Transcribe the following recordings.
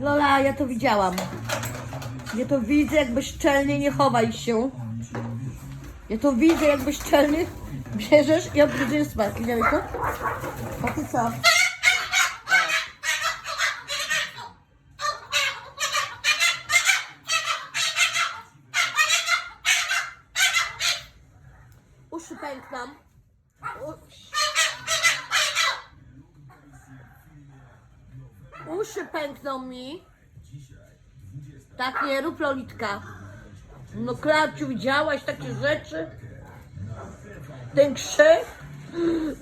Lola, ja to widziałam. Ja to widzę, jakby szczelnie nie chowaj się. Ja to widzę, jakby szczelnie bierzesz i odbierzesz smak. Widziałeś to? A ty co? U- Uszy pękną mi. Tak nie rób Lolitka. No Klauciu, widziałaś takie rzeczy? Ten krzyk?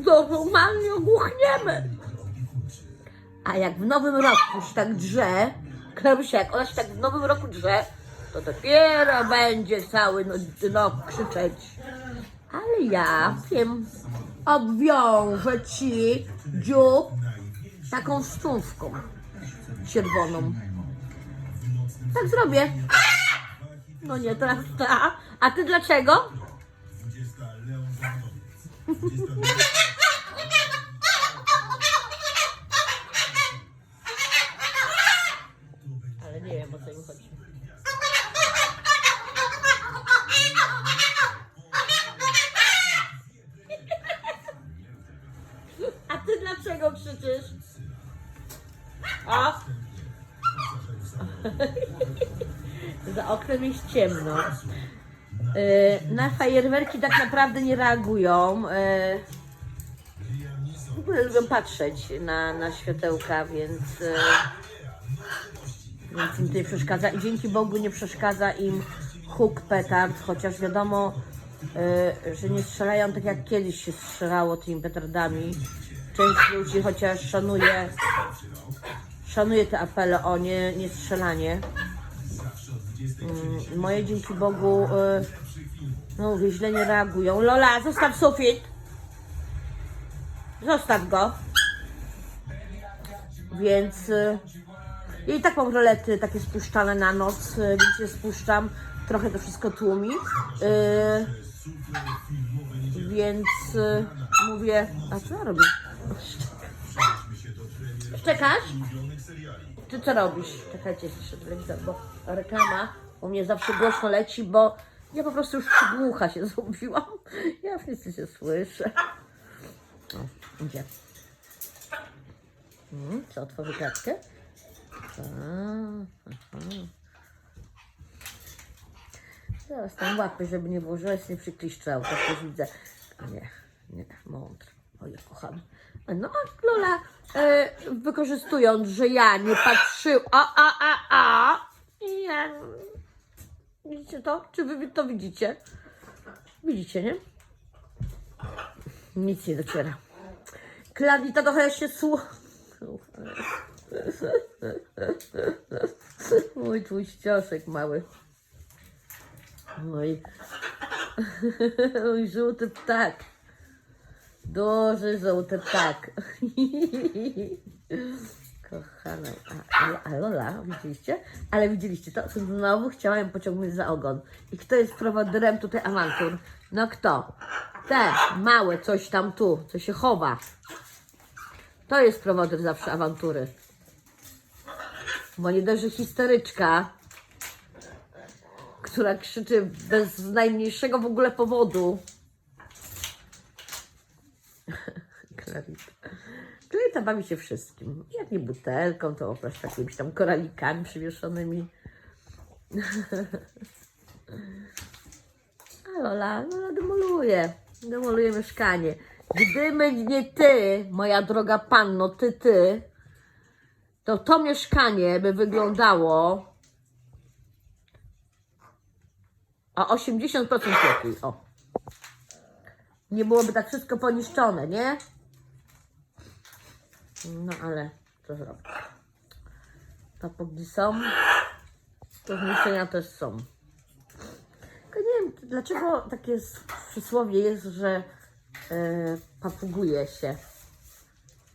To normalnie ogłuchniemy. A jak w nowym roku się tak drze, Klausia, jak ona się tak w nowym roku drze, to dopiero będzie cały no, no krzyczeć. Ale ja wiem, obwiążę ci dziób taką stówką czerwoną. Tak zrobię. No nie, teraz ta. A ty dlaczego? Ale nie wiem o co im chodzi. A ty dlaczego krzyczysz? A? Za oknem jest ciemno. Yy, na fajerwerki tak naprawdę nie reagują. Yy, w ogóle lubią patrzeć na, na światełka, więc, yy, więc im to nie przeszkadza. I dzięki Bogu nie przeszkadza im huk petard, chociaż wiadomo, że nie strzelają tak jak kiedyś się strzelało tymi petardami. Część ludzi chociaż szanuje, szanuje te apele o nie, nie strzelanie. Mm, Moje dzięki Bogu, y, no mówię, źle nie reagują. Lola, zostaw sufit. Zostaw go. Więc y, i tak mam rolety takie spuszczane na noc, y, więc je spuszczam. Trochę to wszystko tłumi. Y, więc y, mówię, a co ja robię? Szczekasz? Ty co robisz? Czekajcie, jeszcze telewizor, bo reklama u mnie zawsze głośno leci, bo ja po prostu już przygłucha się zrobiłam. Ja wszyscy się słyszę. O, idzie. Hmm, co, otworzy klatkę? A, aha. Zaraz tam łapy, żeby nie było, że nie przykliszczał, też widzę. A nie, nie, mądry. O, ja kocham. No, a Lola, e, wykorzystując, że ja nie patrzyłam, a, a, a, a, i ja, widzicie to? Czy wy to widzicie? Widzicie, nie? Nic nie dociera. Klawita trochę się słucha. Mój twój ścioszek mały. Mój, mój żółty ptak. Duży żółty ptak. Kochana. A, a, Lola, widzieliście? Ale widzieliście to? Znowu chciałam ją pociągnąć za ogon. I kto jest prowodyrem tutaj awantur? No kto? Te małe coś tam tu, co się chowa. To jest prowodyr zawsze awantury. Bo nie dość, że histeryczka, która krzyczy bez najmniejszego w ogóle powodu. Clarita. Clarita bawi się wszystkim. Jak nie butelką, to prostu jakimiś tam koralikami przywieszonymi. A Lola, Lola demoluje. Demoluje mieszkanie. Gdyby nie ty, moja droga panno, ty, ty, to to mieszkanie by wyglądało o 80% lepiej. O. Nie byłoby tak wszystko poniszczone, nie? No ale co zrobić? Papugi są, to zniszczenia też są. Tylko nie wiem, dlaczego takie przysłowie jest, że e, papuguje się.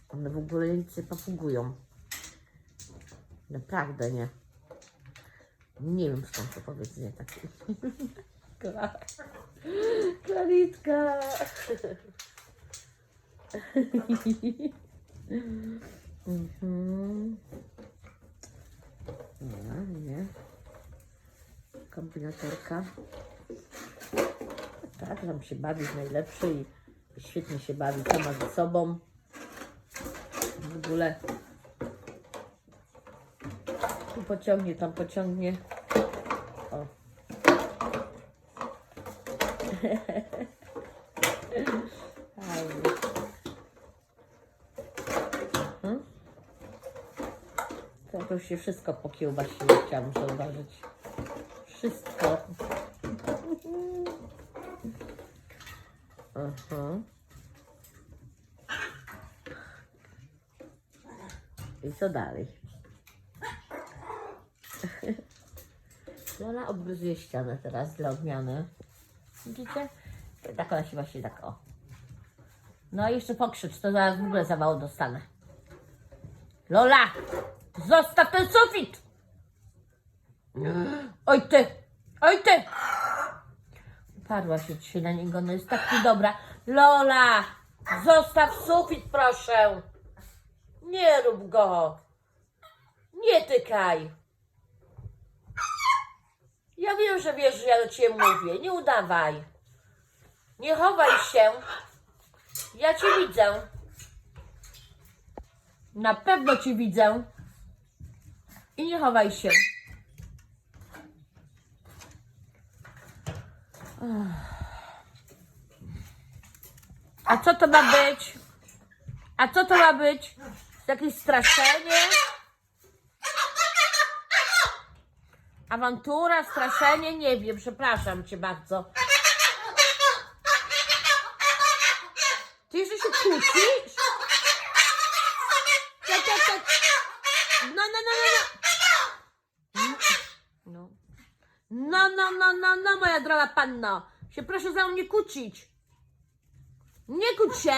One w ogóle nic nie papugują. Naprawdę nie. Nie wiem skąd to powiedzenie takie. Klaritka. Mhm. Nie, nie. Kombinatorka. Tak, tam się bawi w najlepszy i świetnie się bawi sama ze sobą. W ogóle tu pociągnie, tam pociągnie. O. Fajnie. Mhm. Jakoś się wszystko pokiełbasiło, chciałam zauważyć. Wszystko. Aha. I co dalej? Lola obgryzuje ścianę teraz dla odmiany. Widzicie? Tak ona się właśnie tak o. No i jeszcze pokrzycz, to zaraz w ogóle zawału dostanę. Lola! Zostaw ten sufit! Oj ty! Oj ty! Uparła się dzisiaj na niego, no jest tak niedobra. Lola! Zostaw sufit, proszę! Nie rób go! Nie tykaj! Ja wiem, że wiesz, że ja do ciebie mówię. Nie udawaj. Nie chowaj się. Ja cię widzę. Na pewno cię widzę. I nie chowaj się. A co to ma być? A co to ma być? Jakieś straszenie? Awantura, straszenie? Nie wiem, przepraszam cię bardzo. Ty jeszcze się kłócisz? Tak, tak, tak. No, no, no, no, no. No, no, no, no, no, moja droga panno. Się proszę za mnie kłócić. Nie kłóć się.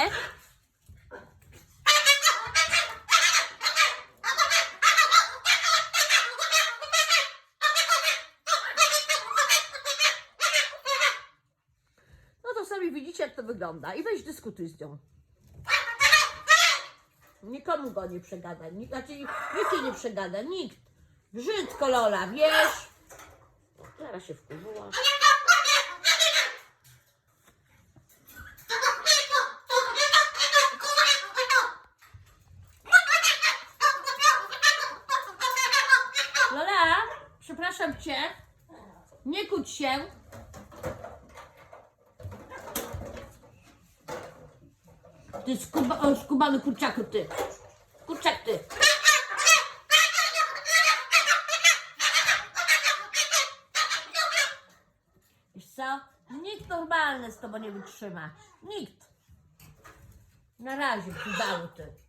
No to sami widzicie, jak to wygląda. I weź dyskutuj z nią. Nikomu go nie przegada. Nikt, znaczy, nikt jej nie przegada. Nikt. Brzydko, Lola, wiesz? Zaraz się wkurzyła. Przepraszam cię. Nie kłóć się. Ty skuba, o, skubany kurczaku, ty. Kurczak, ty. Wiesz co? Nikt normalny z tobą nie wytrzyma. Nikt. Na razie, cudalu ty.